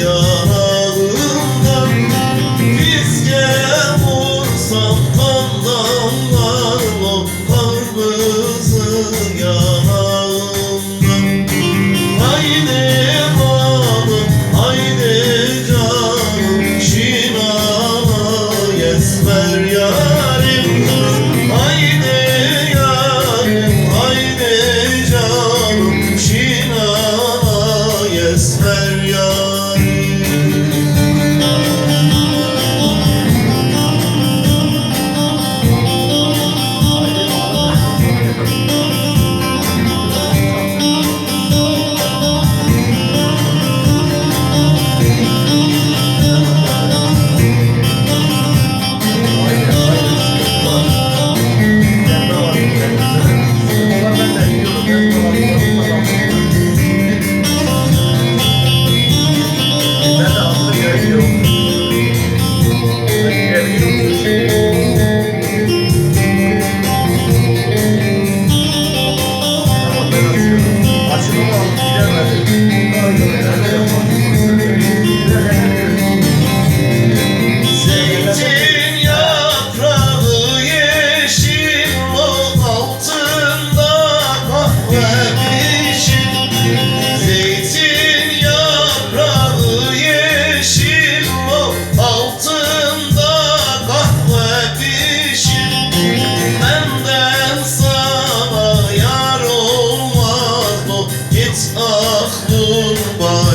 yanağından Fiske vursam kandan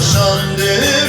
yaşandı